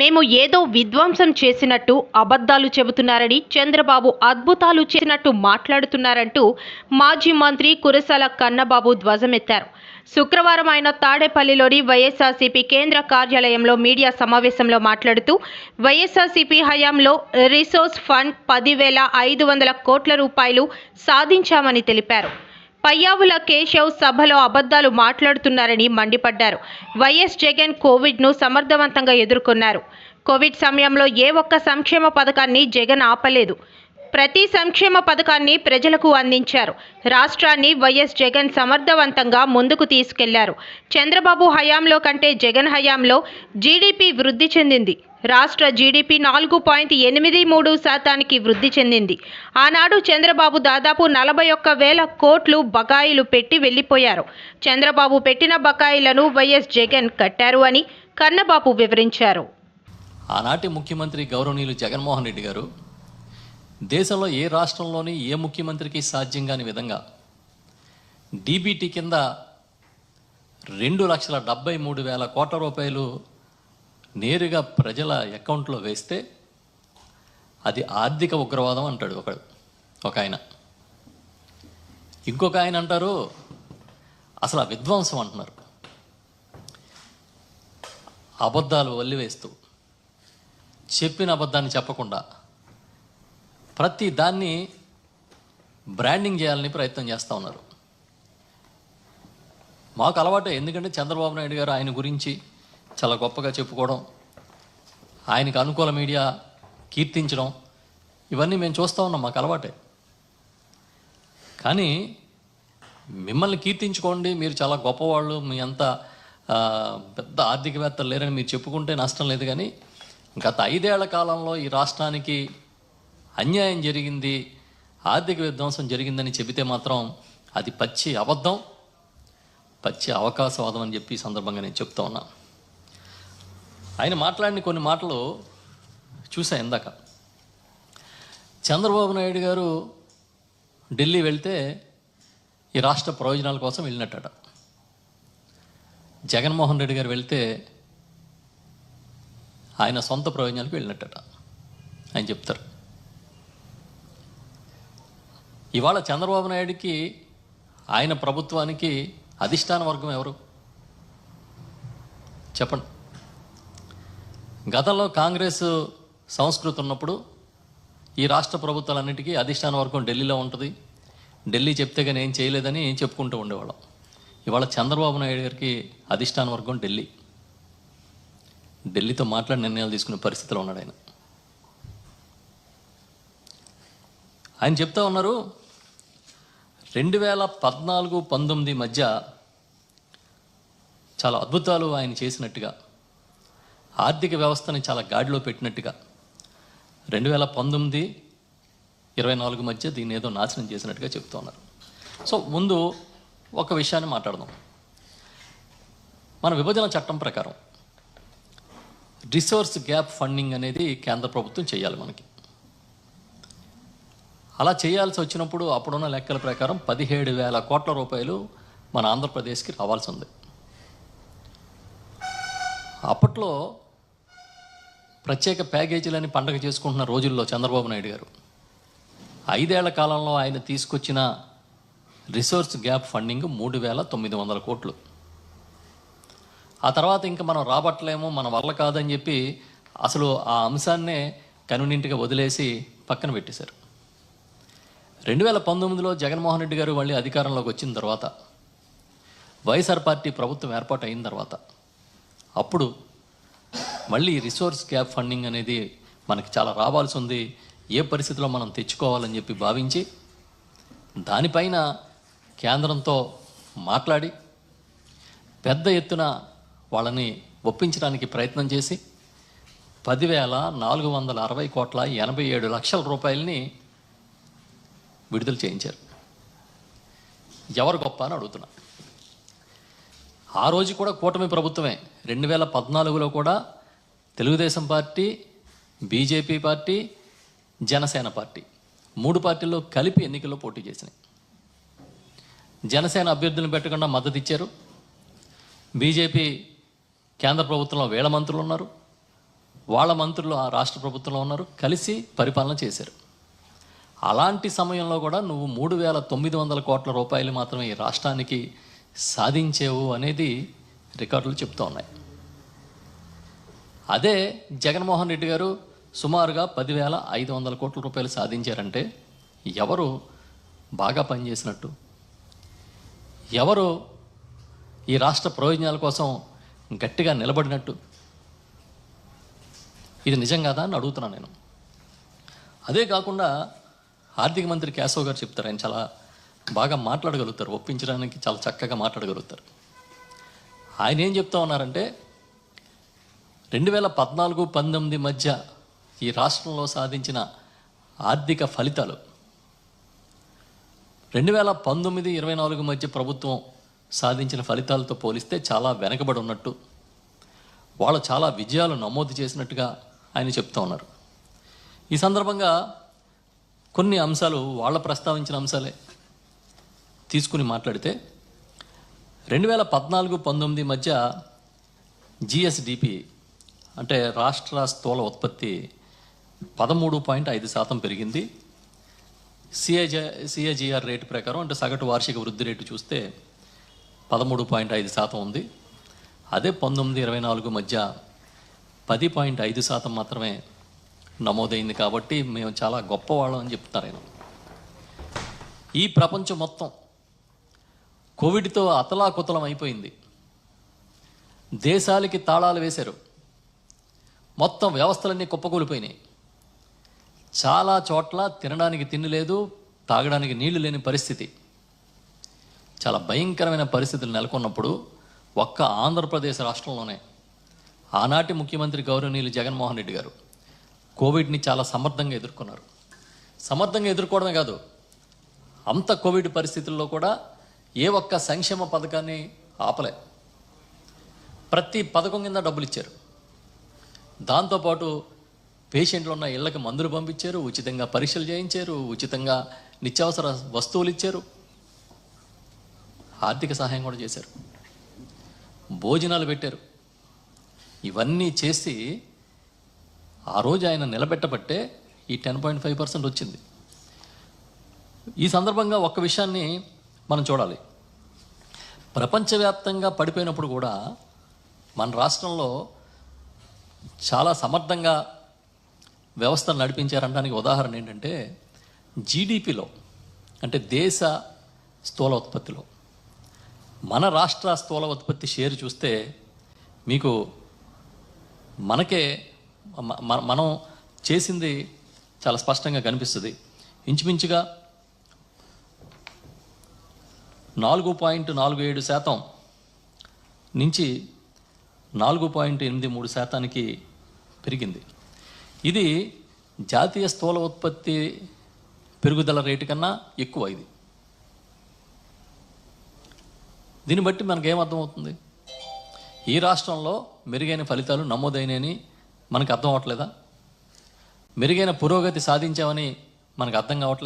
మేము ఏదో విధ్వంసం చేసినట్టు అబద్ధాలు చెబుతున్నారని చంద్రబాబు అద్భుతాలు చేసినట్టు మాట్లాడుతున్నారంటూ మాజీ మంత్రి కురసాల కన్నబాబు ధ్వజమెత్తారు. శుక్రవారం ఆయన తాడేపల్లిలోని వైఎస్ఆర్సీపీ కేంద్ర కార్యాలయంలో మీడియా సమావేశంలో మాట్లాడుతూ వైఎస్ఆర్సీపీ హయాంలో రిసోర్స్ ఫండ్ పదివేల ఐదు వందల కోట్ల రూపాయలు సాధించామని తెలిపారు. పయ్యావుల కేశవ్ సభలో అబద్ధాలు మాట్లాడుతున్నారని మండిపడ్డారు. వైఎస్ జగన్ కోవిడ్ను సమర్థవంతంగా ఎదుర్కొన్నారు. కోవిడ్ సమయంలో ఏ ఒక్క సంక్షేమ పథకాన్ని జగన్ ఆపలేదు. ప్రతి సంక్షేమ పథకాన్ని ప్రజలకు అందించారు. రాష్ట్రాన్ని వైఎస్ జగన్ సమర్థవంతంగా ముందుకు తీసుకెళ్ళారు. చంద్రబాబు హయాంలో కంటే జగన్ హయాంలో జీడీపీ వృద్ధి చెందింది. రాష్ట్ర జీడీపీ నాలుగు పాయింట్ ఎనిమిది మూడు శాతానికి వృద్ధి చెందింది. ఆనాడు చంద్రబాబు దాదాపు నలభై ఒక్క వేల కోట్లు బకాయిలు పెట్టి వెళ్ళిపోయారు చంద్రబాబు పెట్టిన బకాయిలను వైఎస్ జగన్ కట్టారు అని కన్నబాబు వివరించారు. ఆనాటి ముఖ్యమంత్రి గౌరవనీయులు జగన్మోహన్ రెడ్డి గారు దేశంలో ఏ రాష్ట్రంలోని ఏ ముఖ్యమంత్రికి సాధ్యం కాని విధంగా డీబీటీ కింద రెండు లక్షల డెబ్బై మూడు వేల కోట్ల రూపాయలు నేరుగా ప్రజల అకౌంట్లో వేస్తే అది ఆర్థిక ఉగ్రవాదం అంటాడు ఒకడు ఒక ఆయన. ఇంకొక ఆయన అంటారు అసలు ఆ విధ్వంసం అంటున్నారు. అబద్ధాలు వల్లివేస్తూ చెప్పిన అబద్ధాన్ని చెప్పకుండా ప్రతి దాన్ని బ్రాండింగ్ చేయాలని ప్రయత్నం చేస్తూ ఉన్నారు. మాకు అలవాటే ఎందుకంటే చంద్రబాబు నాయుడు గారు ఆయన గురించి చాలా గొప్పగా చెప్పుకోవడం ఆయనకు అనుకూల మీడియా కీర్తించడం ఇవన్నీ మేము చూస్తూ ఉన్నాం మాకు అలవాటే. కానీ మిమ్మల్ని కీర్తించుకోండి మీరు చాలా గొప్పవాళ్ళు మీ అంత పెద్ద ఆర్థికవేత్తలు లేరని మీరు చెప్పుకుంటే నష్టం లేదు కానీ గత ఐదేళ్ళ కాలంలో ఈ రాష్ట్రానికి అన్యాయం జరిగింది ఆర్థిక విధ్వంసం జరిగిందని చెబితే మాత్రం అది పచ్చి అబద్ధం పచ్చి అవకాశవాదం అని చెప్పి సందర్భంగా నేను చెప్తా ఉన్నా. ఆయన మాట్లాడిన కొన్ని మాటలు చూసా ఇందాక. చంద్రబాబు నాయుడు గారు ఢిల్లీ వెళ్తే ఈ రాష్ట్ర ప్రయోజనాల కోసం వెళ్ళినట్టట. జగన్మోహన్ రెడ్డి గారు వెళ్తే ఆయన సొంత ప్రయోజనాలకు వెళ్ళినట్టట. ఆయన చెప్తారు. ఇవాళ చంద్రబాబు నాయుడికి ఆయన ప్రభుత్వానికి అధిష్టాన వర్గం ఎవరు? చెప్పండి. గతంలో కాంగ్రెస్ సంస్కృతి ఉన్నప్పుడు ఈ రాష్ట్ర ప్రభుత్వాలన్నిటికీ అధిష్టాన వర్గం ఢిల్లీలో ఉంటుంది. ఢిల్లీ చెప్తే కానీ ఏం చేయలేదని చెప్పుకుంటూ ఉండేవాళ్ళం. ఇవాళ చంద్రబాబు నాయుడు గారికి అధిష్టాన వర్గం ఢిల్లీ. ఢిల్లీతో మాట్లాడి నిర్ణయాలు తీసుకునే పరిస్థితిలో ఉన్నాడు ఆయన. ఆయన చెప్తా ఉన్నారు రెండు వేల పద్నాలుగు పంతొమ్మిది మధ్య చాలా అద్భుతాలు ఆయన చేసినట్టుగా ఆర్థిక వ్యవస్థని చాలా గాడిలో పెట్టినట్టుగా రెండు వేల పంతొమ్మిది ఇరవై నాలుగు మధ్య దీన్ని ఏదో నాశనం చేసినట్టుగా చెప్తూ ఉన్నారు. సో ముందు ఒక విషయాన్ని మాట్లాడదాం. మన విభజన చట్టం ప్రకారం రిసోర్స్ గ్యాప్ ఫండింగ్ అనేది కేంద్ర ప్రభుత్వం చేయాలి మనకి. అలా చేయాల్సి వచ్చినప్పుడు అప్పుడున్న లెక్కల ప్రకారం పదిహేడు వేల కోట్ల రూపాయలు మన ఆంధ్రప్రదేశ్కి రావాల్సి ఉంది. అప్పట్లో ప్రత్యేక ప్యాకేజీలని పండగ చేసుకుంటున్న రోజుల్లో చంద్రబాబు నాయుడు గారు ఐదేళ్ళ కాలంలో ఆయన తీసుకొచ్చిన రిసోర్స్ గ్యాప్ ఫండింగ్ మూడు వేల తొమ్మిది వందల కోట్లు. ఆ తర్వాత ఇంకా మనం రాబట్టలేము మన వల్ల కాదని చెప్పి అసలు ఆ అంశాన్నే కనునింటిగా వదిలేసి పక్కన పెట్టేశారు. రెండు వేల పంతొమ్మిదిలో జగన్మోహన్ రెడ్డి గారు మళ్ళీ అధికారంలోకి వచ్చిన తర్వాత వైఎస్ఆర్ పార్టీ ప్రభుత్వం ఏర్పాటు అయిన తర్వాత అప్పుడు మళ్ళీ రిసోర్స్ గ్యాప్ ఫండింగ్ అనేది మనకి చాలా రావాల్సి ఉంది. ఏ పరిస్థితిలో మనం తెచ్చుకోవాలని చెప్పి భావించి దానిపైన కేంద్రంతో మాట్లాడి పెద్ద ఎత్తున వాళ్ళని ఒప్పించడానికి ప్రయత్నం చేసి పదివేల నాలుగు వందల అరవై కోట్ల ఎనభై ఏడు లక్షల రూపాయలని విడుదల చేయించారు. ఎవరు గొప్ప అని అడుగుతున్నా. ఆ రోజు కూడా కూటమి ప్రభుత్వమే. రెండు వేల పద్నాలుగులో కూడా Telugu Desam party BJP party Janasena party మూడు పార్టీల్లో కలిపి ఎన్నికల్లో పోటీ చేసినాయి. జనసేన అభ్యర్థులను పెట్టకుండా మద్దతు ఇచ్చారు. బీజేపీ కేంద్ర ప్రభుత్వంలో వేల మంత్రులు ఉన్నారు. వాళ్ళ మంత్రులు ఆ రాష్ట్ర ప్రభుత్వంలో ఉన్నారు. కలిసి పరిపాలన చేశారు. అలాంటి సమయంలో కూడా నువ్వు మూడు వేల తొమ్మిది వందల కోట్ల రూపాయలు మాత్రమే ఈ రాష్ట్రానికి సాధించేవు అనేది రికార్డులు చెప్తూ ఉన్నాయి. అదే జగన్మోహన్ రెడ్డి గారు సుమారుగా పదివేల ఐదు వందల కోట్ల రూపాయలు సాధించారంటే ఎవరు బాగా పనిచేసినట్టు? ఎవరు ఈ రాష్ట్ర ప్రయోజనాల కోసం గట్టిగా నిలబడినట్టు? ఇది నిజం కాదా అని అడుగుతున్నాను నేను. అదే కాకుండా ఆర్థిక మంత్రి కేశవ్ గారు చెప్తారు. ఆయన చాలా బాగా మాట్లాడగలుగుతారు. ఒప్పించడానికి చాలా చక్కగా మాట్లాడగలుగుతారు. ఆయన ఏం చెప్తా ఉన్నారంటే రెండు వేల పద్నాలుగు పంతొమ్మిది మధ్య ఈ రాష్ట్రంలో సాధించిన ఆర్థిక ఫలితాలు రెండు వేల పంతొమ్మిది ఇరవై నాలుగు మధ్య ప్రభుత్వం సాధించిన ఫలితాలతో పోలిస్తే చాలా వెనకబడి ఉన్నట్టు వాళ్ళు చాలా విజయాలు నమోదు చేసినట్టుగా ఆయన చెప్తా ఉన్నారు. ఈ సందర్భంగా కొన్ని అంశాలు వాళ్ళ ప్రస్తావించిన అంశాలే తీసుకుని మాట్లాడితే రెండు వేల పద్నాలుగు పంతొమ్మిది మధ్య జిఎస్డిపి అంటే రాష్ట్ర స్థూల ఉత్పత్తి పదమూడు పాయింట్ ఐదు శాతం పెరిగింది. సిఏజే సిఏజిఆర్ రేటు ప్రకారం అంటే సగటు వార్షిక వృద్ధి రేటు చూస్తే పదమూడు పాయింట్ ఐదు శాతం ఉంది. అదే పంతొమ్మిది ఇరవై నాలుగు మధ్య పది పాయింట్ ఐదు శాతం మాత్రమే నమోదైంది కాబట్టి మేము చాలా గొప్పవాళ్ళం అని చెప్తున్నారు ఆయన. ఈ ప్రపంచం మొత్తం కోవిడ్తో అతలాకుతలం అయిపోయింది. దేశాలకి తాళాలు వేశారు. మొత్తం వ్యవస్థలన్నీ కుప్పకూలిపోయినాయి. చాలా చోట్ల తినడానికి తిండి లేదు తాగడానికి నీళ్ళు లేని పరిస్థితి. చాలా భయంకరమైన పరిస్థితులు నెలకొన్నప్పుడు ఒక్క ఆంధ్రప్రదేశ్ రాష్ట్రంలోనే ఆనాటి ముఖ్యమంత్రి గౌరవనీయులు జగన్మోహన్ రెడ్డి గారు కోవిడ్ని చాలా సమర్థంగా ఎదుర్కొన్నారు. సమర్థంగా ఎదుర్కోవడమే కాదు అంత కోవిడ్ పరిస్థితుల్లో కూడా ఏ ఒక్క సంక్షేమ పథకాన్ని ఆపలే. ప్రతి పథకం కింద డబ్బులు ఇచ్చారు. దాంతోపాటు పేషెంట్లు ఉన్న ఇళ్ళకి మందులు పంపించారు ఉచితంగా పరీక్షలు చేయించారు ఉచితంగా నిత్యావసర వస్తువులు ఇచ్చారు. ఆర్థిక సహాయం కూడా చేశారు. భోజనాలు పెట్టారు. ఇవన్నీ చేసి ఆ రోజు ఆయన నిలబెట్టబట్టే ఈ టెన్ పాయింట్ ఫైవ్ పర్సెంట్ వచ్చింది. ఈ సందర్భంగా ఒక్క విషయాన్ని మనం చూడాలి. ప్రపంచవ్యాప్తంగా పడిపోయినప్పుడు కూడా మన రాష్ట్రంలో చాలా సమర్థంగా వ్యవస్థను నడిపించారనడానికి ఉదాహరణ ఏంటంటే జీడిపిలో అంటే దేశ స్థూల ఉత్పత్తిలో. మన రాష్ట్ర స్థూల ఉత్పత్తి షేర్ చూస్తే మీకు మనకే మనం చేసింది చాలా స్పష్టంగా కనిపిస్తుంది. ఇంచుమించుగా నాలుగు పాయింట్ నాలుగు ఏడు శాతం నుంచి నాలుగు పాయింట్ ఎనిమిది మూడు శాతానికి పెరిగింది. ఇది జాతీయ స్థూల ఉత్పత్తి పెరుగుదల రేటు కన్నా ఎక్కువ ఇది. దీన్ని బట్టి మనకేమర్థమవుతుంది ఈ రాష్ట్రంలో మెరుగైన ఫలితాలు నమోదైనని మనకు అర్థం అవ్వట్లేదా? మెరుగైన పురోగతి సాధించామని మనకు అర్థం కావట్లేదు?